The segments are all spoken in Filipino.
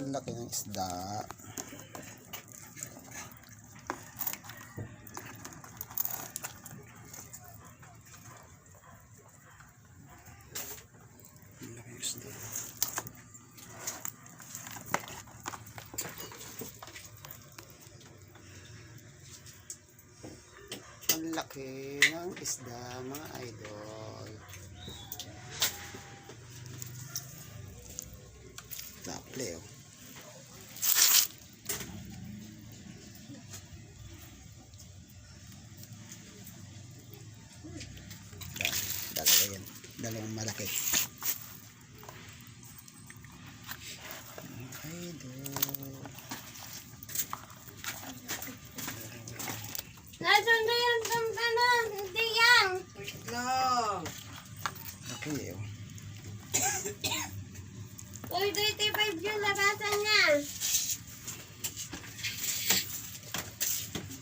Ang laki ng isda. Ang laki ng isda. Mga idol. Taple oh. Da- Dalawa yan. Dalawang malaki. Mga idol. Nasaan na yan? Ano? Hindi yan. Lang. Laki oh. Uy, 25 yung labasan niya.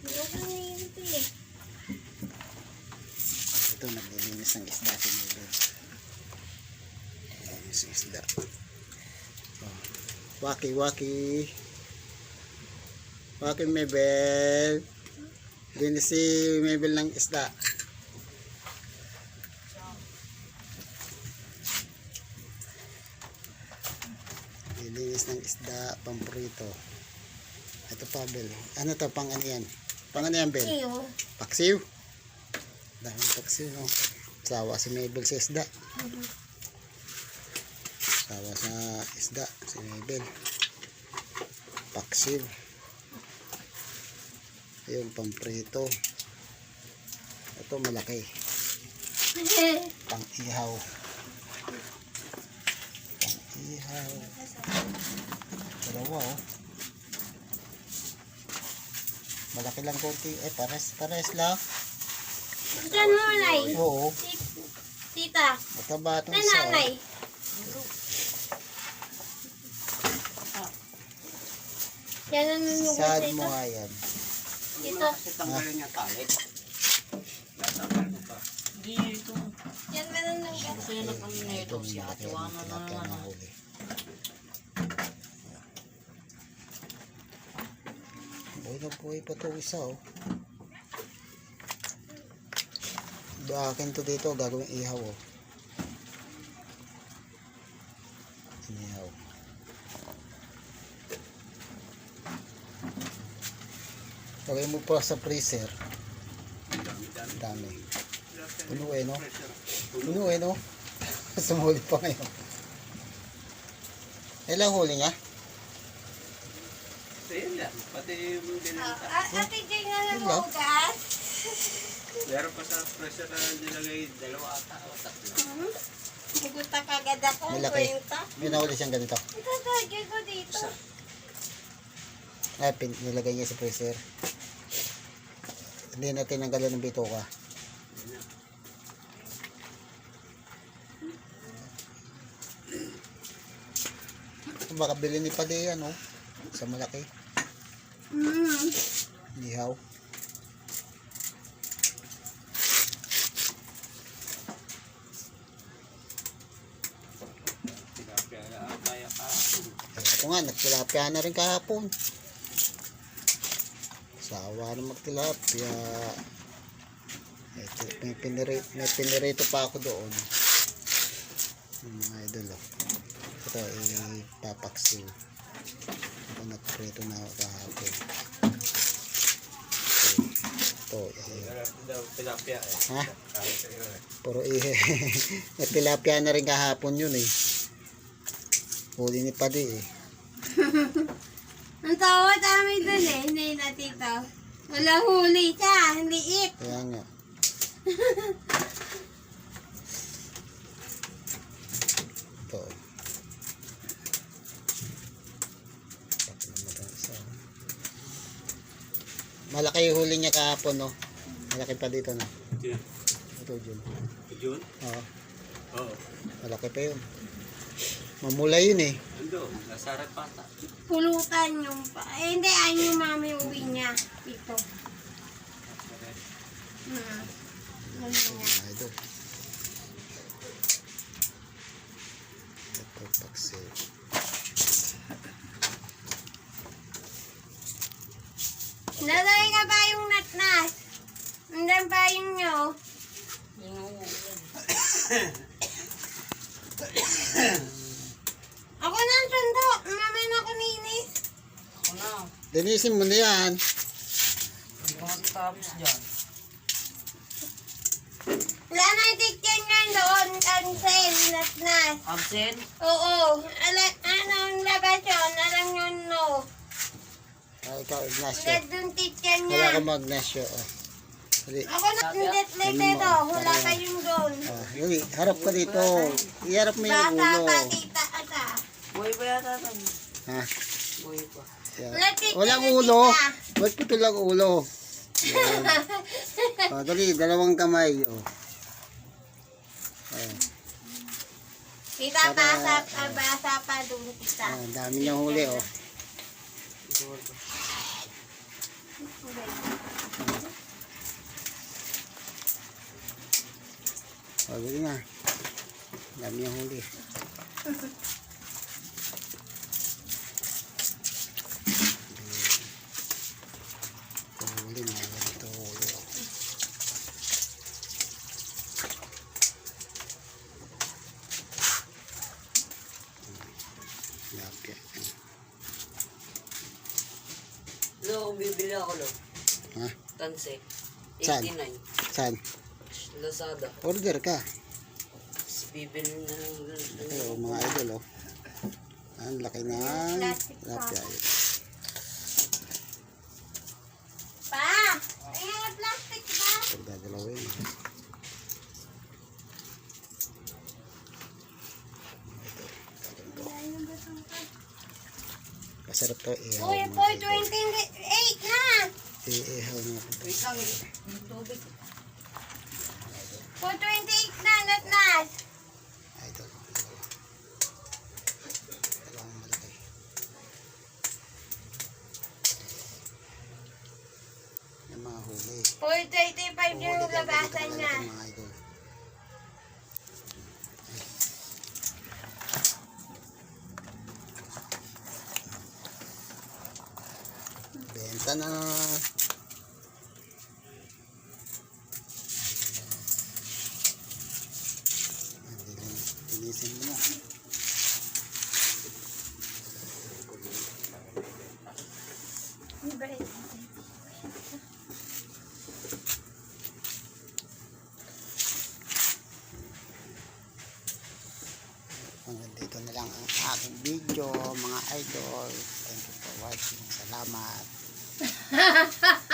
Nasaan na yun ito eh? Ito naglilinis ng isda si Mabel. Naglilinis ng isda. Oh. Waki, waki. Waki, Mabel. Linis si Mabel ng isda. Lilinis ng isda, pamprito. Ito pa, Bel. Ano to, pang ano yan? Pang ano yan, Bel? Iyo. Paksiw. Dahil paksiw, no? Sawa si Mabel sa isda. Sawa sa isda si Mabel. Paksiw. Ayun, pamprito. Ito malaki. Pang ihaw. Pang ihaw. Dalawa, oh. Malaki lang konti. Eh, pares, pares lang. Saan mo, Nay? Oo. Tita. Mataba itong isa. nanay. Yan ang nunugod sa Saan mo ito. nga yan? Ito. Kasi tanggalin niya tali. Natanggal pa. Dito. Yan ba nunugod? Kaya na kami na ito. Si ate Wana na naman. na huli. Buhay na buhay pa to isa oh. Akin to dito, gagawin ihaw oh. Lagay mo pa sa freezer. Dami. Puno eh no? Puno eh no? Sumuli pa ngayon. Ilang huli niya? So yun lang. Pati yung. Ah, Ate Jay Yun lang. namugas. Meron pa sa pressure na nilagay dalawa ata o tatlo. Naguta kagad ako. Malaki. May nahuli siyang ganito. Ito, ko dito. Ay, pin, nilagay niya sa freezer. Hindi natin nanggalan ng bituka. Baka bilhin ni Pade yan, oh. Sa malaki. Mm. Ihaw. Tilapia na ang kaya ka. Ako nga, nagtilapia na rin kahapon. Sawa na magtilapia. Ito, may, pinirito, may pinirito pa ako doon. Yung mga idol, oh. Ito, ipapaksiw. Ito, nagprito na ako kahapon. Ito, eh, tilapia eh. Ha? Eh. Puro ihe. May tilapia na rin kahapon yun eh. Huli ni Padi eh. Ang tawa dami dun eh. Wala huli siya. Ang liit. Kaya nga. Ito. Malaki yung huli niya kahapon no. Malaki pa dito no. Yun. Ito. Yun? Oo. Oo. Malaki pa yun. Mamula yun eh. Ando, nasa repata. Pulutan yung pa. Eh, hindi. Ayun yung mami uwi niya to. Hmm. Ganyan niya. Ito pagsave. Lalay na ba yung natnas? Andan pa yung nyo? ako na ang sundo. Mamaya na kuminis. Ako na. Linisin mo na yan. Matapos dyan. Wala na yung teacher nga doon. Cancel. Natnas. Absent? Oo. Ala, anong labas yun? Alam nyo no. Ah, ikaw, Ignacio. Wala doon teacher Wala nga. ka mag-Ignacio. Oh. Dali. Ako na hindi dito. Wala pa yung doon. Ah, dali. Harap ka dito. Iharap mo yung Bata ulo. pa tita ata. Buhay pa yata tayo. Ha? Buhay pa. Yan. Wala teacher Walang na ulo. tita. Ba't ko lang ulo? Ah, dali, dalawang kamay. Oh. Ah, Tita, basa, ah, basa pa doon tita. ang dami niyang huli, oh. Oh, dali na. Ang dami niyang huli. Alcance. 89. Saan? Saan? Lazada. Order ka. Bibili na lang. Ayun, mga idol oh. Ang laki ng tilapia. Pa! Ayan ang plastic pa! ba? Pagdadalawin. Masarap to. Uy, po, 20 Iihaw na ito. Lang. Yung tubig. Po, 28 na, natnas. Idol. Dalawang malaki. Yung mga huli. Po, 35 yung labasan mga idol. Benta na. Linisin mo. Hanggang dito na lang ang aking video mga idol. Thank you for watching. Salamat.